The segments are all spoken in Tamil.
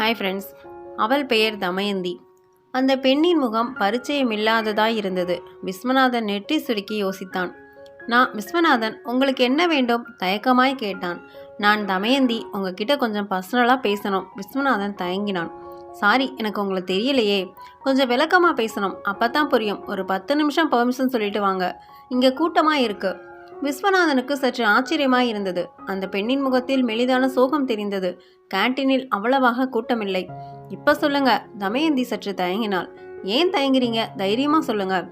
ஹாய் ஃப்ரெண்ட்ஸ் அவள் பெயர் தமயந்தி. அந்த பெண்ணின் முகம் பரிச்சயமில்லாததாய் இருந்தது. விஸ்வநாதன் நெற்றி சுருக்கி யோசித்தான். நான் விஸ்வநாதன் உங்களுக்கு என்ன வேண்டும்? தயக்கமாய் கேட்டான். நான் தமயந்தி உங்ககிட்ட கொஞ்சம் பர்சனலாக பேசணும். விஸ்வநாதன் தயங்கினான். சாரி எனக்கு உங்களை தெரியலையே. கொஞ்சம் விளக்கமாக பேசணும். அப்போ தான் புரியும். ஒரு பத்து நிமிஷம் பெர்மிஷன் சொல்லிட்டு வாங்க. இங்கே கூட்டமாக இருக்குது விஸ்வநாதனுக்கு சற்று ஆச்சரியமாய் இருந்தது. அந்த பெண்ணின் முகத்தில் மெலிதான சோகம் தெரிந்தது. கேண்டீனில் அவ்வளவாக கூட்டமில்லை. இப்ப சொல்லுங்க. தமயந்தி சற்று தயங்கினாள். ஏன் தயங்குறீங்க? தைரியமா சொல்லுங்க.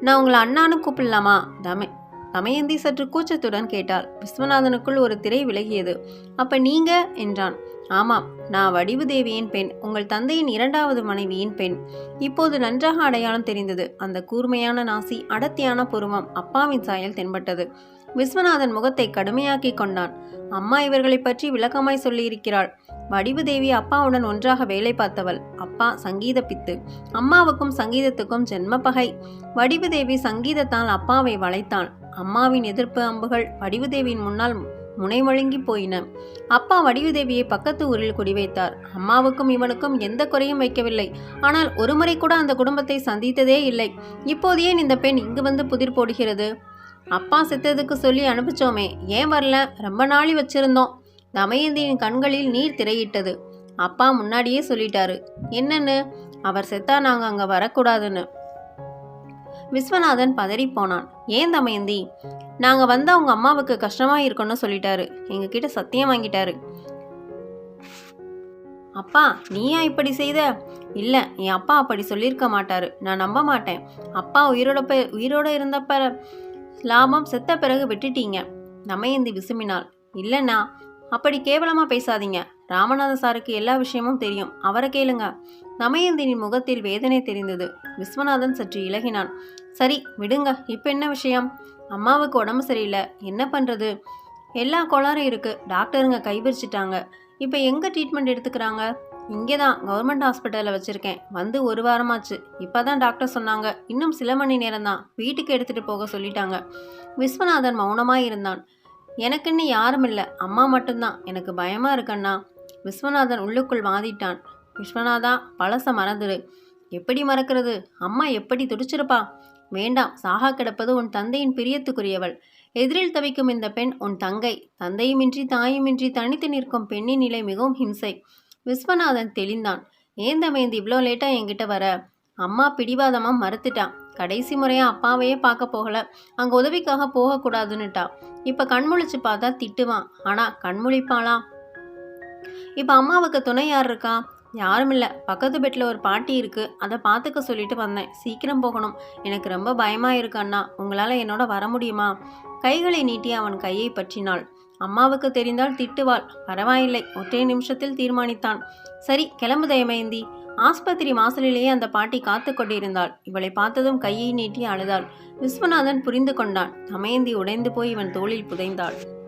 நான் உங்களை அண்ணான்னு கூப்பிடலாமா? தமை தமயந்தி சற்று கூச்சத்துடன் கேட்டாள். விஸ்வநாதனுக்குள் ஒரு திரை விலகியது. அப்ப நீங்க? என்றான். ஆமாம் நான் வடிவுதேவியின் பெண் உங்கள் தந்தையின் இரண்டாவது மனைவியின் பெண். இப்போது நன்றாக அடையாளம் தெரிந்தது. அந்த கூர்மையான நாசி அடர்த்தியான புருவம் அப்பாவின் சாயல் தென்பட்டது. விஸ்வநாதன் முகத்தை கடுமையாக்கி கொண்டான். அம்மா இவர்களை பற்றி விளக்கமாய் சொல்லியிருக்கிறாள். வடிவுதேவி அப்பாவுடன் ஒன்றாக வேலை பார்த்தவள். அப்பா சங்கீத பித்து அம்மாவுக்கும் சங்கீதத்துக்கும் ஜென்ம பகை. வடிவுதேவி சங்கீதத்தால் அப்பாவை வளைத்தாள் அம்மாவின் எதிர்ப்பு அம்புகள் வடிவுதேவியின் முன்னால் முனைவழுங்கி போயின. அப்பா வடிவுதேவியை பக்கத்து ஊரில் குடிவைத்தார். அம்மாவுக்கும் இவனுக்கும் எந்த குறையும் வைக்கவில்லை. ஆனால் ஒருமுறை கூட அந்த குடும்பத்தை சந்தித்ததே இல்லை. இப்போது ஏன் இந்த பெண் இங்கு வந்து புதிர் போடுகிறது? அப்பா செத்ததுக்கு சொல்லி அனுப்பிச்சோமே. ஏன் வரல? ரொம்ப நாளி வச்சிருந்தோம். தமயந்தியின் கண்களில் நீர் திரையிட்டது. அப்பா முன்னாடியே சொல்லிட்டாரு. என்னன்னு? அவர் செத்தா நாங்கள் அங்கே வரக்கூடாதுன்னு. விஸ்வநாதன் பதறிப்போனான். ஏன் தமயந்தி? நாங்கள் வந்தால் உங்கள் அம்மாவுக்கு கஷ்டமாக இருக்கணும்னு சொல்லிட்டாரு. எங்ககிட்ட சத்தியம் வாங்கிட்டாரு. அப்பா நீயா இப்படி செய்த? இல்லை என் அப்பா அப்படி சொல்லியிருக்க மாட்டாரு. நான் நம்ப மாட்டேன். அப்பா உயிரோட ப- உயிரோட இருந்தப்ப லாபம் செத்த பிறகு விட்டுட்டீங்க. தமயந்தி விசுமினாள் இல்லைண்ணா அப்படி கேவலமாக பேசாதீங்க. ராமநாத சாருக்கு எல்லா விஷயமும் தெரியும். அவரை கேளுங்க. தமயந்தினின் முகத்தில் வேதனை தெரிந்தது. விஸ்வநாதன் சற்று இலகினான். சரி விடுங்க. இப்போ என்ன விஷயம்? அம்மாவுக்கு உடம்பு சரியில்லை. என்ன பண்ணுறது எல்லா கோளாறும் இருக்குது டாக்டருங்க கைவிரிச்சிட்டாங்க இப்போ எங்கே ட்ரீட்மெண்ட் எடுத்துக்கிறாங்க? இங்கே தான் கவர்மெண்ட் ஹாஸ்பிட்டலில் வச்சுருக்கேன். வந்து ஒரு வாரமாச்சு. இப்போ தான் டாக்டர் சொன்னாங்க. இன்னும் சில மணி நேரம் தான் வீட்டுக்கு எடுத்துகிட்டு போக சொல்லிட்டாங்க. விஸ்வநாதன் மௌனமாக இருந்தான். எனக்குன்னு யாரும் இல்லை. அம்மா மட்டும்தான். எனக்கு பயமாக இருக்கண்ணா. விஸ்வநாதன் உள்ளுக்குள் வாதிட்டான். விஸ்வநாதா பழச மறந்துடு எப்படி மறக்கிறது? அம்மா எப்படி துடிச்சிருப்பா? வேண்டாம் சாகா கிடப்பது உன் தந்தையின் பிரியத்துக்குரியவள். எதிரில் தவிக்கும் இந்த பெண் உன் தங்கை. தந்தையுமின்றி தாயுமின்றி தனித்து நிற்கும் பெண்ணின் நிலை மிகவும் ஹிம்சை. விஸ்வநாதன் தெளிந்தான். ஏன் தமயந்தி இவ்வளோ லேட்டாக என்கிட்ட வர? அம்மா பிடிவாதமாக மறுத்துட்டான் கடைசி முறையாக அப்பாவையே பார்க்க போகல. அங்கே உதவிக்காக போகக்கூடாதுன்னுட்டா. இப்போ கண்முழிச்சு பார்த்தா திட்டுவான். ஆனால் கண்முழிப்பாளா? இப்போ அம்மாவுக்கு துணை யார் இருக்கா? யாரும் இல்லை பக்கத்து பெட்டில் ஒரு பாட்டி இருக்குது அதை பார்த்துக்க சொல்லிட்டு வந்தேன். சீக்கிரம் போகணும். எனக்கு ரொம்ப பயமாக இருக்கு அண்ணா. உங்களால் என்னோட வர முடியுமா? கைகளை நீட்டி அவன் கையை பற்றினாள். அம்மாவுக்கு தெரிந்தால் திட்டுவாள். பரவாயில்லை. ஒற்றை நிமிஷத்தில் தீர்மானித்தான். சரி கிளம்பு தயமயந்தி ஆஸ்பத்திரி வாசலிலேயே அந்த பாட்டி காத்து கொண்டிருந்தாள். இவளை பார்த்ததும் கையை நீட்டி அழுதாள். விஸ்வநாதன் புரிந்து கொண்டான். தமயந்தி உடைந்து போய் இவன் தோளில் புதைந்தாள்.